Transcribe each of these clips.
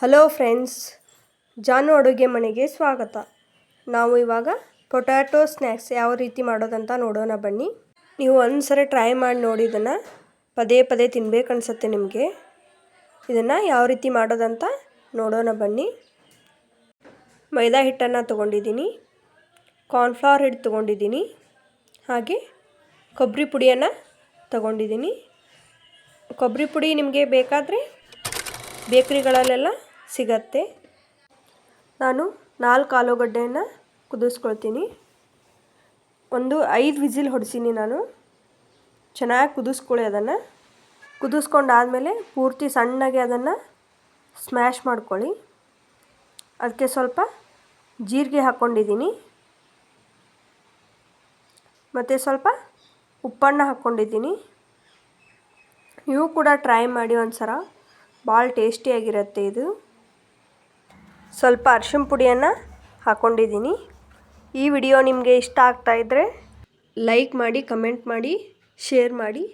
Hello friends ಜಾನು ಅಡುಗೆ ಮನೆಗೆ ಸ್ವಾಗತ. ನಾವು ಇವಾಗ ಪೊಟ್ಯಾಟೊ ಸ್ನ್ಯಾಕ್ಸ್ ಯಾವ ರೀತಿ ಮಾಡೋದಂತ ನೋಡೋಣ ಬನ್ನಿ. ನೀವು ಒಂದ್ಸರಿ ಟ್ರೈ ಮಾಡಿ ನೋಡಿ, ಇದನ್ನು ಪದೇ ಪದೇ ತಿನ್ಬೇಕು ಅನಿಸುತ್ತೆ ನಿಮಗೆ. ಇದನ್ನು ಯಾವ ರೀತಿ ಮಾಡೋದಂತ ನೋಡೋಣ ಬನ್ನಿ. ಮೈದಾ ಹಿಟ್ಟನ್ನು ತೊಗೊಂಡಿದ್ದೀನಿ. ಕಾರ್ನ್ಫ್ಲವರ್ ಹಿಟ್ಟು ತೊಗೊಂಡಿದ್ದೀನಿ. ಹಾಗೆ ಕೊಬ್ಬರಿ ಪುಡಿಯನ್ನು ತಗೊಂಡಿದ್ದೀನಿ. ಕೊಬ್ಬರಿ ಪುಡಿ ನಿಮಗೆ ಬೇಕಾದರೆ ಬೇಕ್ರಿಗಳಲ್ಲೆಲ್ಲ ಸಿಗತ್ತೆ. ನಾನು ನಾಲ್ಕು ಆಲೂಗಡ್ಡೆಯನ್ನು ಕುದಿಸ್ಕೊಳ್ತೀನಿ. ಒಂದು ಐದು ವಿಸಿಲ್ ಹೊಡಿಸೀನಿ ನಾನು. ಚೆನ್ನಾಗಿ ಕುದಿಸ್ಕೊಳ್ಳಿ ಅದನ್ನು. ಕುದಿಸ್ಕೊಂಡಾದಮೇಲೆ ಪೂರ್ತಿ ಸಣ್ಣಗೆ ಅದನ್ನು ಸ್ಮ್ಯಾಶ್ ಮಾಡ್ಕೊಳ್ಳಿ. ಅದಕ್ಕೆ ಸ್ವಲ್ಪ ಜೀರಿಗೆ ಹಾಕ್ಕೊಂಡಿದ್ದೀನಿ. ಮತ್ತು ಸ್ವಲ್ಪ ಉಪ್ಪನ್ನು ಹಾಕ್ಕೊಂಡಿದ್ದೀನಿ. ನೀವು ಕೂಡ ಟ್ರೈ ಮಾಡಿ ಒಂದು ಸಲ ಭಾಳ ಟೇಸ್ಟಿಯಾಗಿರುತ್ತೆ ಇದು. ಸ್ವಲ್ಪ ಅರ್ಶಿನ ಪುಡಿಯನ್ನು ಹಾಕ್ಕೊಂಡಿದ್ದೀನಿ ಈ ವಿಡಿಯೋ ನಿಮಗೆ ಇಷ್ಟ ಆಗ್ತಾಯಿದ್ರೆ ಲೈಕ್ ಮಾಡಿ, ಕಮೆಂಟ್ ಮಾಡಿ, ಶೇರ್ ಮಾಡಿ.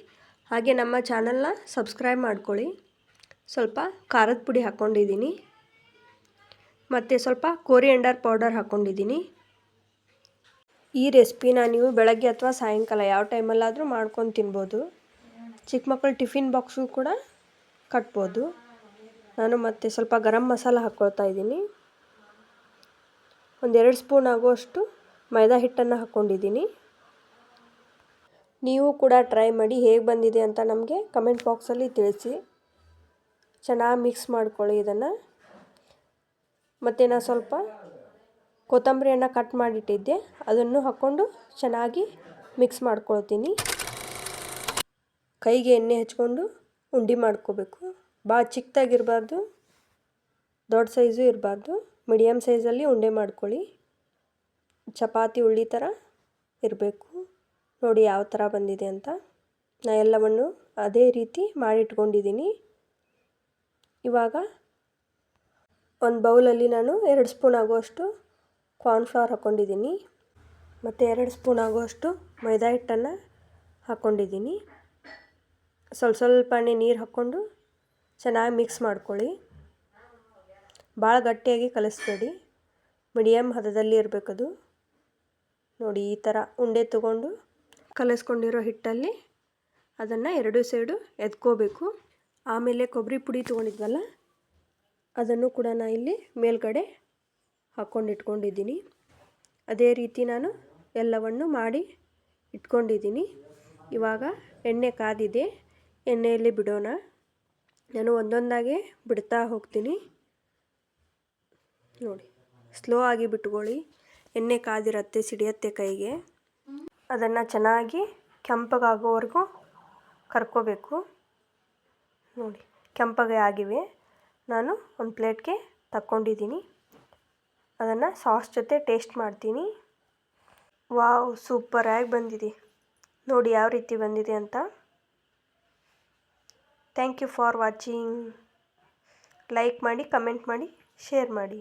ಹಾಗೆ ನಮ್ಮ ಚಾನಲ್ನ ಸಬ್ಸ್ಕ್ರೈಬ್ ಮಾಡ್ಕೊಳ್ಳಿ. ಸ್ವಲ್ಪ ಖಾರದ ಪುಡಿ ಹಾಕ್ಕೊಂಡಿದ್ದೀನಿ ಮತ್ತು ಸ್ವಲ್ಪ ಕೋರಿಯಂಡರ್ ಪೌಡರ್ ಹಾಕ್ಕೊಂಡಿದ್ದೀನಿ ಈ ರೆಸಿಪಿನ ನೀವು ಬೆಳಗ್ಗೆ ಅಥವಾ ಸಾಯಂಕಾಲ ಯಾವ ಟೈಮಲ್ಲಾದರೂ ಮಾಡ್ಕೊಂಡು ತಿನ್ಬೋದು. ಚಿಕ್ಕ ಮಕ್ಕಳು ಟಿಫಿನ್ ಬಾಕ್ಸು ಕೂಡ ಕಟ್ಬೋದು. ನಾನು ಮತ್ತೆ ಸ್ವಲ್ಪ ಗರಂ ಮಸಾಲ ಹಾಕ್ಕೊಳ್ತಾ ಇದ್ದೀನಿ. ಒಂದೆರಡು ಸ್ಪೂನ್ ಆಗುವಷ್ಟು ಮೈದಾ ಹಿಟ್ಟನ್ನು ಹಾಕ್ಕೊಂಡಿದ್ದೀನಿ ನೀವು ಕೂಡ ಟ್ರೈ ಮಾಡಿ ಹೇಗೆ ಬಂದಿದೆ ಅಂತ ನಮಗೆ ಕಮೆಂಟ್ ಬಾಕ್ಸಲ್ಲಿ ತಿಳಿಸಿ. ಚೆನ್ನಾಗಿ ಮಿಕ್ಸ್ ಮಾಡ್ಕೊಳ್ಳಿ ಇದನ್ನು. ಮತ್ತು ನಾನು ಸ್ವಲ್ಪ ಕೊತ್ತಂಬರಿಯನ್ನು ಕಟ್ ಮಾಡಿಟ್ಟಿದ್ದೆ. ಅದನ್ನು ಹಾಕ್ಕೊಂಡು ಚೆನ್ನಾಗಿ ಮಿಕ್ಸ್ ಮಾಡ್ಕೊಳ್ತೀನಿ. ಕೈಗೆ ಎಣ್ಣೆ ಹಚ್ಕೊಂಡು ಉಂಡೆ ಮಾಡ್ಕೋಬೇಕು. ಭಾಳ ಚಿಕ್ಕದಾಗಿರಬಾರ್ದು ದೊಡ್ಡ ಸೈಜು ಇರಬಾರ್ದು. ಮೀಡಿಯಮ್ ಸೈಜಲ್ಲಿ ಉಂಡೆ ಮಾಡ್ಕೊಳ್ಳಿ. ಚಪಾತಿ ಉಳ್ಳಿ ಥರ ಇರಬೇಕು. ನೋಡಿ ಯಾವ ಥರ ಬಂದಿದೆ ಅಂತ. ನಾ ಎಲ್ಲವನ್ನು ಅದೇ ರೀತಿ ಮಾಡಿಟ್ಕೊಂಡಿದ್ದೀನಿ. ಇವಾಗ ಒಂದು ಬೌಲಲ್ಲಿ ನಾನು ಎರಡು ಸ್ಪೂನ್ ಆಗುವಷ್ಟು ಕಾರ್ನ್ಫ್ಲವರ್ ಹಾಕ್ಕೊಂಡಿದ್ದೀನಿ ಮತ್ತು ಎರಡು ಸ್ಪೂನ್ ಆಗುವಷ್ಟು ಮೈದಾ ಹಿಟ್ಟನ್ನು ಹಾಕ್ಕೊಂಡಿದ್ದೀನಿ ಸ್ವಲ್ಪ ಸ್ವಲ್ಪನೇ ನೀರು ಹಾಕ್ಕೊಂಡು ಚೆನ್ನಾಗಿ ಮಿಕ್ಸ್ ಮಾಡ್ಕೊಳ್ಳಿ. ಭಾಳ ಗಟ್ಟಿಯಾಗಿ ಕಲಿಸ್ಬೇಡಿ. ಮೀಡಿಯಮ್ ಹದದಲ್ಲಿ ಇರಬೇಕದು. ನೋಡಿ, ಈ ಥರ ಉಂಡೆ ತಗೊಂಡು ಕಲಿಸ್ಕೊಂಡಿರೋ ಹಿಟ್ಟಲ್ಲಿ ಅದನ್ನು ಎರಡು ಸೈಡು ಎದ್ಕೋಬೇಕು ಆಮೇಲೆ ಕೊಬ್ಬರಿ ಪುಡಿ ತೊಗೊಂಡಿದ್ವಲ್ಲ, ಅದನ್ನು ಕೂಡ ನಾನು ಇಲ್ಲಿ ಮೇಲ್ಗಡೆ ಹಾಕ್ಕೊಂಡು ಇಟ್ಕೊಂಡಿದ್ದೀನಿ. ಅದೇ ರೀತಿ ನಾನು ಎಲ್ಲವನ್ನು ಮಾಡಿ ಇಟ್ಕೊಂಡಿದ್ದೀನಿ. ಇವಾಗ ಎಣ್ಣೆ ಕಾದಿದೆ. ಎಣ್ಣೆಯಲ್ಲಿ ಬಿಡೋಣ. ನಾನು ಒಂದೊಂದಾಗೆ ಬಿಡ್ತಾ ಹೋಗ್ತೀನಿ. ನೋಡಿ, ಸ್ಲೋ ಆಗಿ ಬಿಟ್ಕೊಳ್ಳಿ. ಎಣ್ಣೆ ಕಾದಿರತ್ತೆ ಸಿಡಿಯತ್ತೆ ಕೈಗೆ. ಅದನ್ನು ಚೆನ್ನಾಗಿ ಕೆಂಪಗಾಗೋವರೆಗೂ ಕರ್ಕೋಬೇಕು. ನೋಡಿ, ಕೆಂಪಗೆ ಆಗಿವೆ. ನಾನು ಒಂದು ಪ್ಲೇಟ್ಗೆ ತಕ್ಕೊಂಡಿದ್ದೀನಿ. ಅದನ್ನು ಸಾಸ್ ಜೊತೆ ಟೇಸ್ಟ್ ಮಾಡ್ತೀನಿ. ವಾವ್, ಸೂಪರಾಗಿ ಬಂದಿದೆ. ನೋಡಿ, ಯಾವ ರೀತಿ ಬಂದಿದೆ ಅಂತ. Thank you for watching like ಮಾಡಿ ಕಮೆಂಟ್ ಮಾಡಿ ಶೇರ್ ಮಾಡಿ.